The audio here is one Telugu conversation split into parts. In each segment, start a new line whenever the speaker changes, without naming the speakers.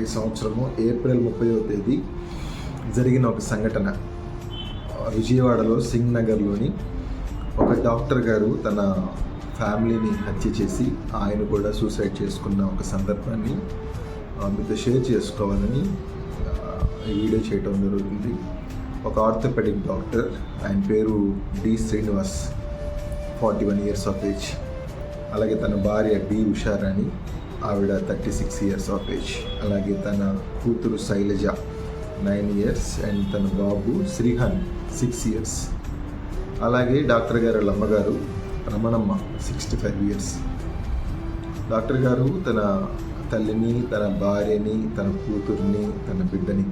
ఐదు సంవత్సరము ఏప్రిల్ ముప్పైవ తేదీ జరిగిన ఒక సంఘటన. విజయవాడలో సింగ్ నగర్లోని ఒక డాక్టర్ గారు తన ఫ్యామిలీని హత్య చేసి ఆయన కూడా సూసైడ్ చేసుకున్న ఒక సందర్భాన్ని మీతో షేర్ చేసుకోవాలని ఈ వీడియో చేయటం జరుగుతుంది. ఒక ఆర్థోపెడిక్ డాక్టర్ ఆయన పేరు D Srinivas forty one years of age. అలాగే తన భార్య డి ఉషారాణి ఆవిడ thirty six years of age అలాగే తన కూతురు శైలజ నైన్ ఇయర్స్ అండ్ తన బాబు శ్రీహన్ సిక్స్ ఇయర్స్ అలాగే డాక్టర్ గారు వాళ్ళ అమ్మగారు Ramanamma sixty five years doctor గారు తన తల్లిని తన భార్యని తన కూతుర్ని తన బిడ్డని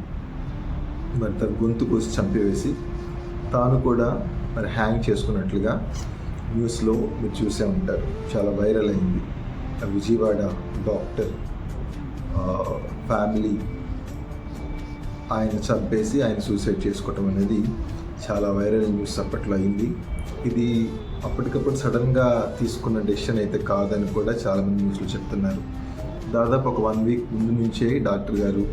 మరి తన గొంతు కోసి చంపివేసి తాను కూడా మరి హ్యాంగ్ చేసుకున్నట్లుగా న్యూస్లో మీరు చూసే ఉంటారు. చాలా వైరల్ అయింది. విజయవాడ డాక్టర్ ఫ్యామిలీ ఆయన చంపేసి ఆయన సూసైడ్ చేసుకోవటం అనేది చాలా వైరల్ న్యూస్ అప్పట్లో అయింది. ఇది అప్పటికప్పుడు సడన్గా తీసుకున్న డెసిషన్ అయితే కాదని కూడా చాలామంది న్యూస్లో చెప్తున్నారు. దాదాపు ఒక వన్ వీక్ ముందు నుంచే డాక్టర్ గారు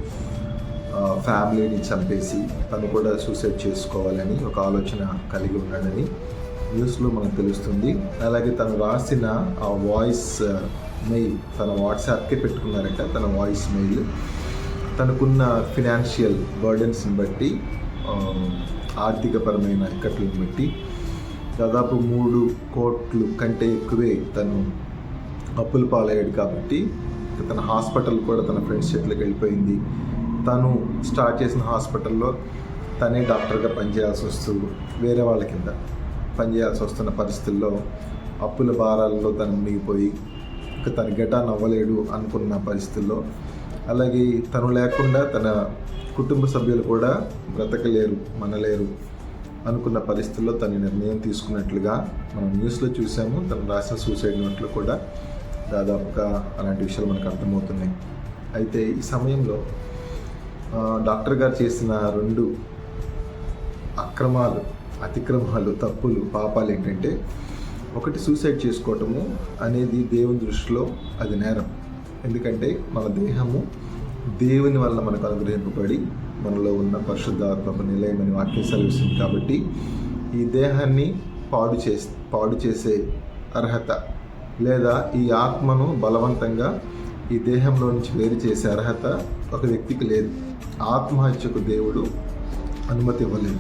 ఫ్యామిలీని చంపేసి తను కూడా సూసైడ్ చేసుకోవాలని ఒక ఆలోచన కలిగి ఉన్నాడని న్యూస్లో మనకు తెలుస్తుంది. అలాగే తను రాసిన ఆ వాయిస్ మెయిల్ తన వాట్సాప్కే పెట్టుకున్నారట తన వాయిస్ మెయిల్ తనకున్న ఫినాన్షియల్ బర్డెన్స్ని బట్టి ఆర్థికపరమైన ఇక్కట్లను బట్టి దాదాపు మూడు కోట్లు కంటే ఎక్కువే తను అప్పుల పాలయ్యాడు కాబట్టి తన హాస్పిటల్ కూడా తన ఫ్రెండ్స్ చేతిలోకి వెళ్ళిపోయింది. తను స్టార్ట్ చేసిన హాస్పిటల్లో తనే డాక్టర్గా పనిచేయాల్సి వస్తూ వేరే వాళ్ళ కింద. పనిచేయాల్సి వస్తున్న పరిస్థితుల్లో అప్పుల భారాల్లో తను మునిగిపోయి ఇంకా తన గెటా నవ్వలేడు అనుకున్న పరిస్థితుల్లో. అలాగే తను లేకుండా తన కుటుంబ సభ్యులు కూడా బ్రతకలేరు మనలేరు అనుకున్న పరిస్థితుల్లో తన నిర్ణయం తీసుకున్నట్లుగా మనం న్యూస్లో చూసాము. తను రాసిన సూసైడ్ నోట్లో కూడా దాదాపుగా అలాంటి విషయాలు మనకు అర్థమవుతున్నాయి. అయితే ఈ సమయంలో డాక్టర్ గారు చేసిన రెండు అక్రమాలు అతిక్రమాలు తప్పులు పాపాలు ఏంటంటే ఒకటి సూసైడ్ చేసుకోవటము అనేది దేవుని దృష్టిలో అది నేరం. ఎందుకంటే మన దేహము దేవుని వల్ల మనకు అనుగ్రహింపబడి మనలో ఉన్న పరిశుద్ధాత్మకు నిలయమని వాక్యం సెలవిస్తుంది. కాబట్టి ఈ దేహాన్ని పాడు చేసి పాడు చేసే అర్హత లేదా ఈ ఆత్మను బలవంతంగా ఈ దేహంలో నుంచి వేరు చేసే అర్హత ఒక వ్యక్తికి లేదు. ఆత్మహత్యకు దేవుడు అనుమతి ఇవ్వలేదు.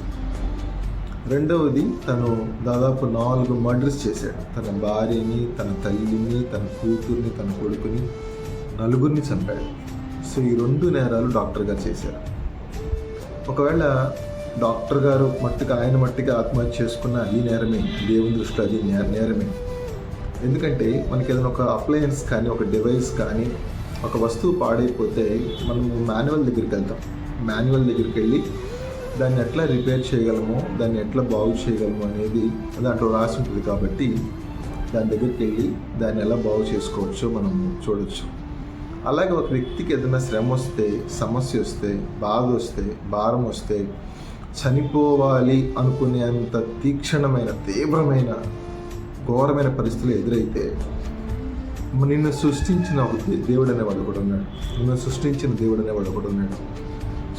రెండవది తను దాదాపు నాలుగు మర్డర్స్ చేశాడు. తన భార్యని తన తల్లిని తన కూతుర్ని తన కొడుకుని నలుగురిని చంపాడు. సో ఈ రెండు నేరాలు డాక్టర్ గారు చేశారు. ఒకవేళ డాక్టర్ గారు మట్టుకు ఆయన మట్టుకు ఆత్మహత్య చేసుకున్న ఈ నేరమే దేవుని దృష్టిలో అది నే- నేరమే. ఎందుకంటే మనకి ఏదైనా ఒక అప్లయన్స్ కానీ ఒక డివైస్ కానీ ఒక వస్తువు పాడైపోతే మనం మాన్యువల్ దగ్గరికి వెళ్తాం. మాన్యువల్ దగ్గరికి వెళ్ళి దాన్ని ఎట్లా రిపేర్ చేయగలమో దాన్ని ఎట్లా బాగు చేయగలము అనేది దాంట్లో రాసి ఉంటుంది కాబట్టి దాని దగ్గరికి వెళ్ళి దాన్ని ఎలా బాగు చేసుకోవచ్చో మనం చూడొచ్చు. అలాగే ఒక వ్యక్తికి ఏదైనా శ్రమ వస్తే సమస్య వస్తే బాధ వస్తే భారం వస్తే చనిపోవాలి అనుకునేంత తీక్షణమైన తీవ్రమైన ఘోరమైన పరిస్థితులు ఎదురైతే నిన్ను సృష్టించిన ఒక దేవుడు అనేవాడు కూడా ఉన్నాడు. నిన్ను సృష్టించిన దేవుడు అనేవాడు కూడా ఉన్నాడు.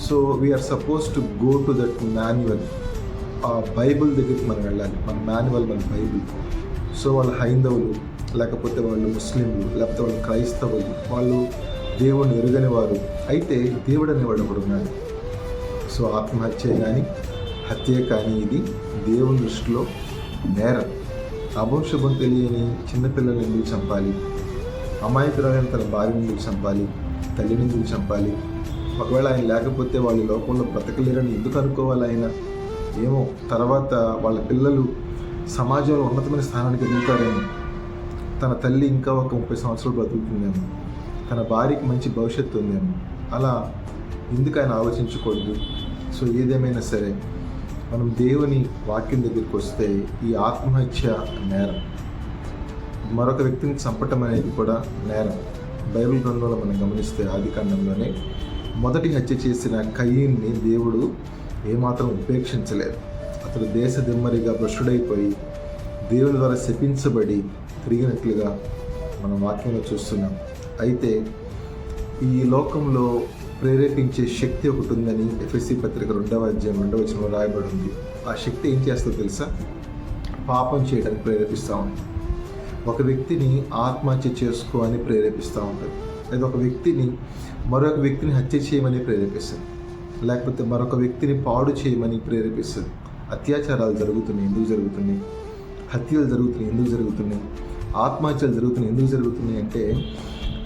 So we are suppose to go to that manual ఆ బైబిల్ దగ్గరికి మనం వెళ్ళాలి. మన మాన్యువల్ మన బైబిల్. సో వాళ్ళు హైందవులు లేకపోతే వాళ్ళు ముస్లింలు లేకపోతే వాళ్ళు క్రైస్తవులు వాళ్ళు దేవుడిని ఎరుగని వారు అయితే దేవుడు అనేవాడు ఒకడు ఉన్నాడు. సో ఆత్మహత్య కానీ హత్య కానీ ఇది దేవుని దృష్టిలో నేరం. అభంశుభం తెలియని చిన్నపిల్లల్ని ఎందుకు చంపాలి? అమాయకురాలైన తన భార్య ఎందుకు చంపాలి? తల్లిని ఎందుకు చంపాలి? ఒకవేళ ఆయన లేకపోతే వాళ్ళు లోకంలో బ్రతకలేరని ఎందుకు అనుకోవాలి ఆయన? ఏమో తర్వాత వాళ్ళ పిల్లలు సమాజంలో ఉన్నతమైన స్థానానికి ఎదుగుతారేమో. తన తల్లి ఇంకా ఒక ముప్పై సంవత్సరాలు బ్రతుకుతుందేమో. తన భార్యకి మంచి భవిష్యత్తు ఉందేమో. అలా ఎందుకు ఆయన ఆలోచించకూడదు? సో ఏదేమైనా సరే మనం దేవుని వాక్యం దగ్గరికి వస్తే ఈ ఆత్మహత్య నేరం. మరొక వ్యక్తిని చంపటం అనేది కూడా నేరం. బైబిల్ గ్రంథంలో మనం గమనిస్తే ఆది కాండంలోనే మొదటి హత్య చేసిన కయ్యిన్ని దేవుడు ఏమాత్రం ఉపేక్షించలేదు. అతడు దేశ దిమ్మరిగా భ్రష్టుడైపోయి దేవుని ద్వారా శపించబడి తిరిగినట్లుగా మనం వాక్యంలో చూస్తున్నాం. అయితే ఈ లోకంలో ప్రేరేపించే శక్తి ఒకటి ఉందని ఎఫ్ఎస్సి పత్రిక రెండవ అధ్యాయం రెండవ వచనంలో రాయబడి ఉంది ఆ శక్తి ఏం చేస్తుందో తెలుసా? పాపం చేయడానికి ప్రేరేపిస్తూ ఉంటుంది. ఒక వ్యక్తిని ఆత్మహత్య చేసుకో అని ప్రేరేపిస్తూ ఉంటుంది. లేదా ఒక వ్యక్తిని మరొక వ్యక్తిని హత్య చేయమని ప్రేరేపిస్తుంది. లేకపోతే మరొక వ్యక్తిని పాడు చేయమని ప్రేరేపిస్తుంది. అత్యాచారాలు జరుగుతున్నాయి ఎందుకు జరుగుతున్నాయి? హత్యలు జరుగుతున్నాయి ఎందుకు జరుగుతున్నాయి? ఆత్మహత్యలు జరుగుతున్నాయి ఎందుకు జరుగుతున్నాయి అంటే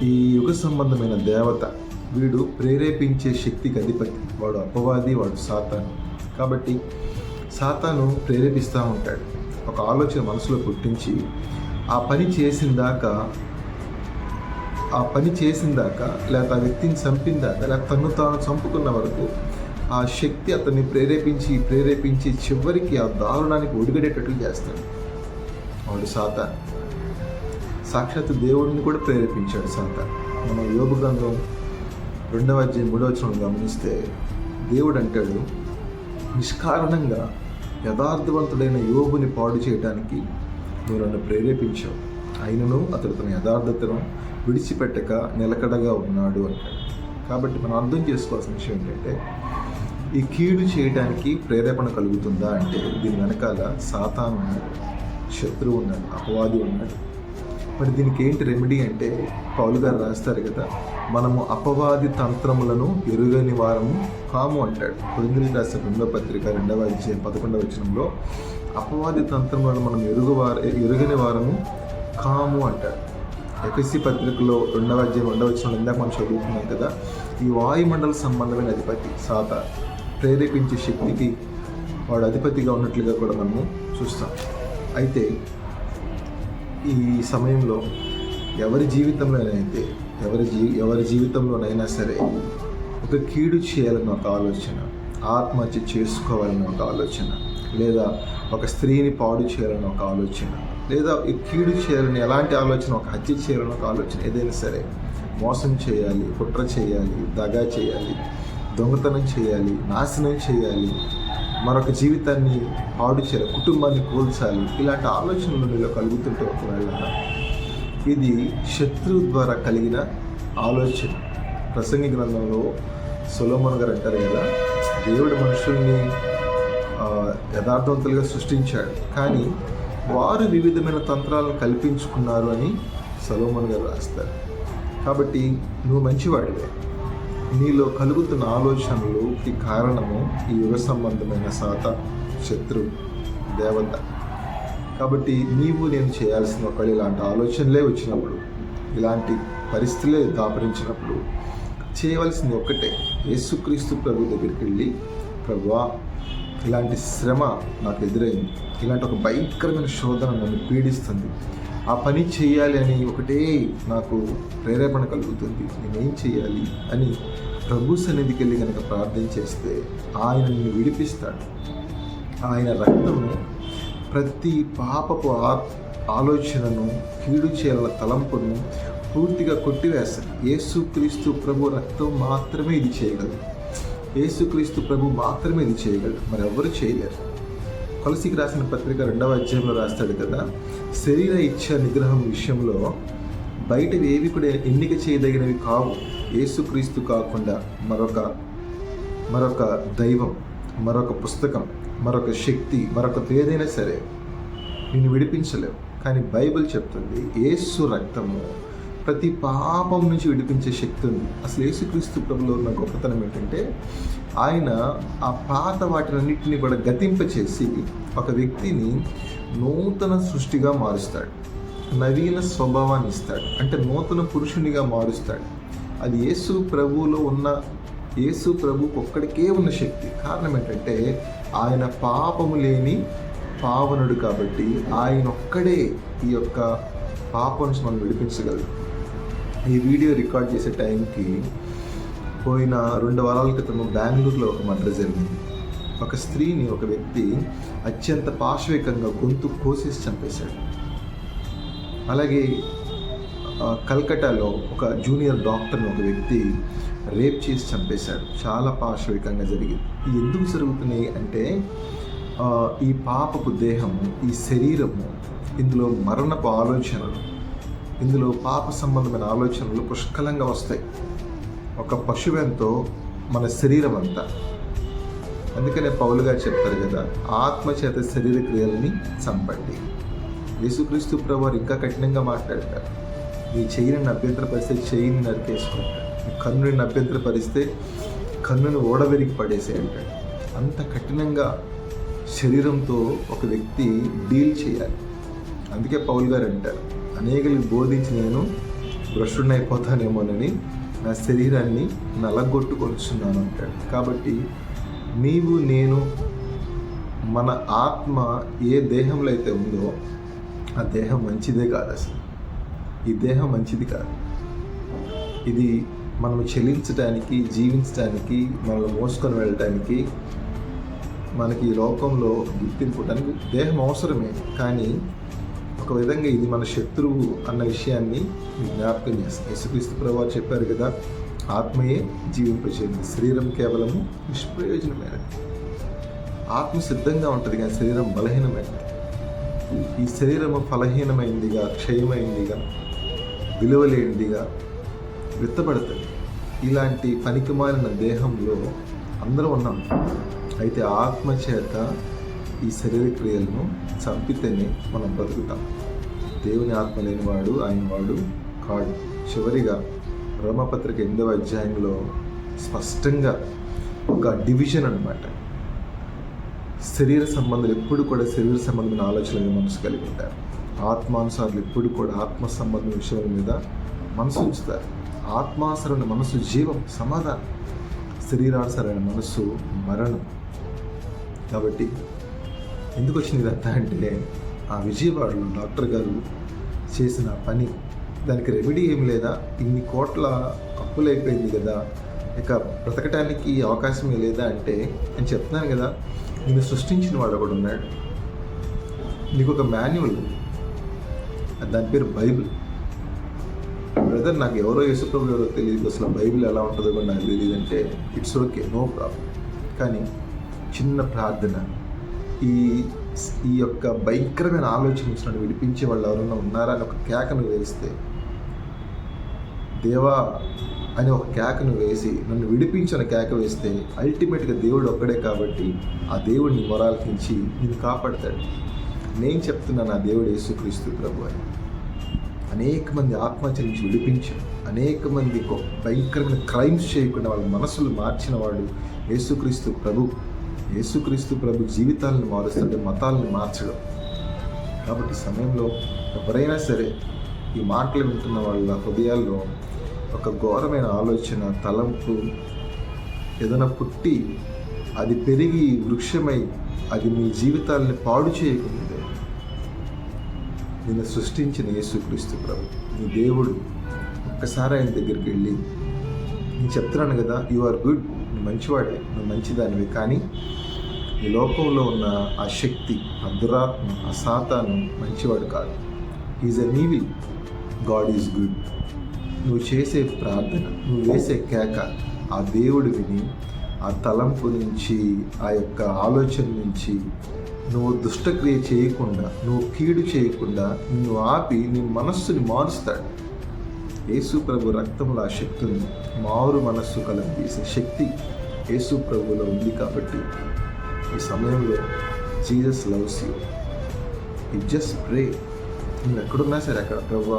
ఈ యుగ సంబంధమైన దేవత వీడు ప్రేరేపించే శక్తికి అధిపతి. వాడు అపవాది వాడు సాతాను. కాబట్టి సాతాను ప్రేరేపిస్తూ ఉంటాడు. ఒక ఆలోచన మనసులో పుట్టించి ఆ పని చేసిన దాకా ఆ పని చేసిన దాకా లేకపోతే ఆ వ్యక్తిని చంపిన దాకా లేకపోతే తను తాను చంపుకున్న వరకు ఆ శక్తి అతన్ని ప్రేరేపించి ప్రేరేపించి చివరికి ఆ దారుణానికి ఒడిగడేటట్లు చేస్తాడు. వాడు సాత సాక్షాత్ దేవుడిని కూడా ప్రేరేపించాడు సాత మనం యోగ గ్రంథం రెండవ అధ్యాయం మూడవ వచనం గమనిస్తే దేవుడు అంటాడు నిష్కారణంగా యథార్థవంతుడైన యోగుని పాడు చేయడానికి నువ్వు నన్ను ప్రేరేపించావు. అయినను అతడు తన యథార్థతను విడిచిపెట్టక నిలకడగా ఉన్నాడు అంటాడు. కాబట్టి మనం అర్థం చేసుకోవాల్సిన విషయం ఏంటంటే ఈ కీడు చేయడానికి ప్రేరేపణ కలుగుతుందా అంటే దీని వెనకాల సాతాను ఉన్నాడు శత్రువు ఉన్నాడు అపవాది ఉన్నాడు. మరి దీనికి ఏంటి రెమెడీ అంటే పౌలు గారు రాస్తారు కదా మనము అపవాది తంత్రములను ఎరుగని వారము కాము అంటాడు. కొరిందులు రాసిన రెండవ పత్రిక రెండవ అధ్యాయం పదకొండవ వచనంలో అపవాది తంత్రములను మనం ఎరుగువార ఎరుగని వారము కాము అంటాడు. ఎఫ్ఎస్సి పత్రికలో రెండవ అధ్యాయం రెండవ వచ్చిన ఇందాక మనం చదువుకున్నాం కదా ఈ వాయుమండల సంబంధమైన అధిపతి సాత ప్రేరేపించే శక్తికి వాడు అధిపతిగా ఉన్నట్లుగా కూడా మనము చూస్తాం. అయితే ఈ సమయంలో ఎవరి జీవితంలోనైతే ఎవరి జీ ఎవరి జీవితంలోనైనా సరే ఒక కీడు చేయాలని ఒక ఆలోచన ఆత్మహత్య చేసుకోవాలని ఒక ఆలోచన లేదా ఒక స్త్రీని పాడు చేయాలని ఒక ఆలోచన లేదా ఈ కీడు చేయాలని ఎలాంటి ఆలోచన ఒక హత్య చేయాలని ఒక ఆలోచన ఏదైనా సరే మోసం చేయాలి కుట్ర చేయాలి దగా చేయాలి దొంగతనం చేయాలి నాశనం చేయాలి మరొక జీవితాన్ని పాడు చేయాలి కుటుంబాన్ని కూల్చాలి ఇలాంటి ఆలోచనలు మీలో కలుగుతుంటే ఒకవేళ ఇది శత్రువు ద్వారా కలిగిన ఆలోచన. ప్రసంగి గ్రంథంలో సులోమన్ గారు అంటారు కదా దేవుడు మనుషుల్ని యథార్థవంతులుగా సృష్టించాడు. కానీ వారు వివిధమైన తంత్రాలను కల్పించుకున్నారు అని సలోమన్ గారు రాస్తారు. కాబట్టి నువ్వు మంచివాడివే. నీలో కలుగుతున్న ఆలోచనలుకి కారణము ఈ యుగ సంబంధమైన సాత శత్రు దేవత. కాబట్టి నీవు నేను చేయాల్సిన ఒకళ్ళు ఇలాంటి ఆలోచనలే వచ్చినప్పుడు ఇలాంటి పరిస్థితులే దాపరించినప్పుడు చేయవలసింది ఒక్కటే. యేసుక్రీస్తు ప్రభు దగ్గరికి వెళ్ళి ప్రభువా ఇలాంటి శ్రమ నాకు ఎదురైంది. ఇలాంటి ఒక భయంకరమైన శోధన నన్ను పీడిస్తుంది. ఆ పని చేయాలి అని ఒకటే నాకు ప్రేరేపణ కలుగుతుంది. నేనేం చేయాలి అని ప్రభు సన్నిధికి వెళ్ళి కనుక ప్రార్థన చేస్తే ఆయన నిన్ను విడిపిస్తాడు. ఆయన రక్తము ప్రతి పాపపు ఆ- ఆలోచనను కీడు చేయాల తలంపును పూర్తిగా కొట్టివేస్తుంది యేసుక్రీస్తు ప్రభు రక్తం మాత్రమే ఇది చేయగలదు. యేసుక్రీస్తు ప్రభు మాత్రమే ఇది చేయగలడు. మరి ఎవరు చేయలేరు? కొలసికి రాసిన పత్రిక రెండవ అధ్యాయంలో రాస్తాడు కదా శరీర ఇచ్చ నిగ్రహం విషయంలో బయటవి ఏవి కూడా ఎన్నిక చేయదగినవి కావు. యేసుక్రీస్తు కాకుండా మరొక మరొక దైవం మరొక పుస్తకం మరొక శక్తి మరొక ఏదైనా సరే నేను విడిపించలేవు కానీ బైబిల్ చెప్తుంది యేసు రక్తము ప్రతి పాపం నుంచి విడిపించే శక్తి ఉంది. అసలు యేసుక్రీస్తు ప్రభులో ఉన్న గొప్పతనం ఏంటంటే ఆయన ఆ పాత వాటినన్నింటినీ కూడా గతింపచేసి ఒక వ్యక్తిని నూతన సృష్టిగా మారుస్తాడు. నవీన స్వభావాన్ని ఇస్తాడు. అంటే నూతన పురుషునిగా మారుస్తాడు. అది యేసు ప్రభువులో ఉన్న యేసు ప్రభుకు ఒక్కడికే ఉన్న శక్తి. కారణం ఏంటంటే ఆయన పాపము లేని పావనుడు కాబట్టి ఆయన ఒక్కడే ఈ యొక్క పాపం నుంచి మనం విడిపించగలరు ఈ వీడియో రికార్డ్ చేసే టైంకి పోయిన రెండు వారాల క్రితం బెంగళూరులో ఒక మర్డర్ జరిగింది. ఒక స్త్రీని ఒక వ్యక్తి అత్యంత పాశవికంగా గొంతు కోసేసి చంపేశాడు. అలాగే కల్కటాలో ఒక జూనియర్ డాక్టర్ని ఒక వ్యక్తి రేప్ చేసి చంపేశాడు. చాలా పాశవికంగా జరిగింది. ఇవి ఎందుకు జరుగుతున్నాయి అంటే ఈ పాపపు దేహము ఈ శరీరము ఇందులో మరణపు ఆలోచనలు ఇందులో పాప సంబంధమైన ఆలోచనలు పుష్కలంగా వస్తాయి. ఒక పశువెంతో మన శరీరం అంతా. అందుకనే పౌలుగా చెప్తారు కదా ఆత్మచేత శరీర క్రియలని చంపండి. యేసుక్రీస్తు ప్రభు ఇంకా కఠినంగా మాట్లాడతారు. నీ చెయ్యిని అభ్యంతరపరిస్తే చెయ్యిని నరికేసుకుంటాడు. నీ కన్నుని అభ్యంతరపరిస్తే కన్నును ఓడబెరిగి పడేసే అంటాడు. అంత కఠినంగా శరీరంతో ఒక వ్యక్తి డీల్ చేయాలి. అందుకే పౌల్ గారు అంటారు అనేకలకు బోధించి నేను భ్రష్టునైపోతానేమోనని నా శరీరాన్ని నలగొట్టుకొనిస్తున్నాను అంటాడు. కాబట్టి నీవు నేను మన ఆత్మ ఏ దేహంలో అయితే ఉందో ఆ దేహం మంచిదే కాదు అసలు. ఈ దేహం మంచిది కాదు. ఇది మనం చెల్లించడానికి జీవించడానికి మనల్ని మోసుకొని వెళ్ళడానికి మనకి ఈ లోకంలో గుర్తింపుటానికి దేహం అవసరమే. కానీ ఒక విధంగా ఇది మన శత్రువు అన్న విషయాన్ని జ్ఞాపకం చేస్తాం యేసుక్రీస్తు ప్రభు చెప్పారు కదా ఆత్మయే జీవింపచేయండి. శరీరం కేవలము నిష్ప్రయోజనమైనది ఆత్మ సిద్ధంగా ఉంటుంది కానీ శరీరం బలహీనమైనది ఈ శరీరము ఫలహీనమైందిగా క్షయమైందిగా విలువలేనిదిగా విత్తబడుతుంది. ఇలాంటి పనికిమాలిన దేహంలో అందరూ ఉన్నాం. అయితే ఆత్మ చేత ఈ శరీర క్రియలను చంపితేనే మనం బ్రతుకుతాం. దేవుని ఆత్మ లేనివాడు ఆయన వాడు కాడు. చివరిగా రోమపత్రిక ఎనిమిదవ అధ్యాయంలో స్పష్టంగా ఒక డివిజన్ అనమాట శరీర సంబంధాలు ఎప్పుడు కూడా శరీర సంబంధమైన ఆలోచనలు మనసు కలిగి ఉంటారు. ఆత్మానుసారులు ఎప్పుడు కూడా ఆత్మ సంబంధం విషయాల మీద మనసు ఉంచుతారు. ఆత్మానుసరమైన మనసు జీవం సమాధానం. శరీరానుసరమైన మనసు మరణం. కాబట్టి ఎందుకు వచ్చింది ఇదంతా అంటే ఆ విజయవాడలో డాక్టర్ గారు చేసిన పని. దానికి రెమెడీ ఏమి లేదా? ఇన్ని కోట్ల అప్పులు అయిపోయింది కదా. ఇక బ్రతకటానికి అవకాశమే లేదా అంటే నేను చెప్తున్నాను కదా నిన్ను సృష్టించిన వాడు ఒకడు ఉన్నాడు. నీకు ఒక మాన్యువల్. దాని పేరు బైబిల్. బ్రదర్ నాకు ఎవరో యేసుప్రభు ఎవరో తెలియదు అసలు బైబిల్ ఎలా ఉంటుందో కూడా నాకు తెలియదు అంటే ఇట్స్ ఓకే నో ప్రాబ్లం కానీ చిన్న ప్రార్థన. ఈ ఈ యొక్క భయంకరమైన ఆలోచన నుంచి విడిపించే వాళ్ళు ఎవరైనా ఉన్నారా అని ఒక కేకను వేస్తే దేవా అని ఒక కేకను వేసి నన్ను విడిపించిన కేక వేస్తే అల్టిమేట్గా దేవుడు ఒక్కడే కాబట్టి ఆ దేవుడిని మొరాలకించి నేను కాపాడతాడు. నేను చెప్తున్నాను ఆ దేవుడు యేసుక్రీస్తు ప్రభు అని. అనేక మంది ఆత్మహత్య నుంచి విడిపించాడు అనేక మంది భయంకరమైన క్రైమ్స్ చేయకుండా వాళ్ళ మనసులు మార్చిన వాడు యేసుక్రీస్తు ప్రభు. యేసుక్రీస్తు ప్రభు జీవితాలను మారుస్తాడు మతాలను మార్చడం. కాబట్టి సమయంలో ఎవరైనా సరే ఈ మాటలు వింటున్న వాళ్ళ హృదయాల్లో ఒక ఘోరమైన ఆలోచన తలంపు ఏదైనా పుట్టి అది పెరిగి వృక్షమై అది మీ జీవితాలని పాడు చేయకుండా నిన్ను సృష్టించిన యేసుక్రీస్తు ప్రభు నీ దేవుడు ఒక్కసారి ఆయన దగ్గరికి వెళ్ళి నేను చెప్తున్నాను కదా యు ఆర్ గుడ్ నువ్వు మంచివాడే నువ్వు మంచిదానివి. కానీ ఈ లోకంలో ఉన్న ఆ శక్తి ఆ దురాత్మ ఆ సాతాను మంచివాడు కాదు. Is a evil God is good నువ్వు చేసే ప్రార్థన నువ్వు వేసే కేక ఆ దేవుడు విని ఆ తలంపు నుంచి ఆ యొక్క ఆలోచన నుంచి నువ్వు దుష్టక్రియ చేయకుండా నువ్వు కీడు చేయకుండా నిన్ను ఆపి నీ మనస్సుని మారుస్తాడు. యేసు ప్రభు రక్తంలో ఆ శక్తిని మారు మనస్సు కలగజేసే శక్తి యేసు ప్రభులో ఉంది కాబట్టి ఈ సమయంలో జీసస్ లవ్స్ యూ. ఈ జస్ట్ ప్రే నువ్వు ఎక్కడున్నా సరే అక్కడ ప్రభు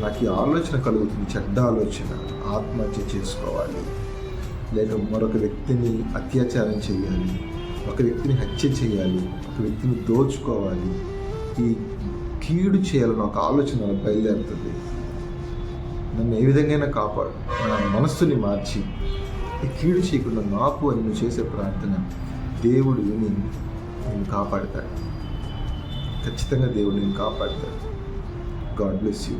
నాకు ఈ ఆలోచన కలుగుతుంది చెడ్డ ఆలోచన. ఆత్మహత్య చేసుకోవాలి. లేక మరొక వ్యక్తిని అత్యాచారం చేయాలి. ఒక వ్యక్తిని హత్య చేయాలి. ఒక వ్యక్తిని దోచుకోవాలి. ఈ కీడు చేయాలని ఒక ఆలోచన బయలుదేరుతుంది. నన్ను ఏ విధంగా కాపాడు. నా మనస్సుని మార్చి కీడు చేయకుండా నాకు అని నువ్వు చేసే ప్రార్థన దేవుడు విని నేను కాపాడతాడు. ఖచ్చితంగా దేవుడు నేను కాపాడతాడు. God bless you.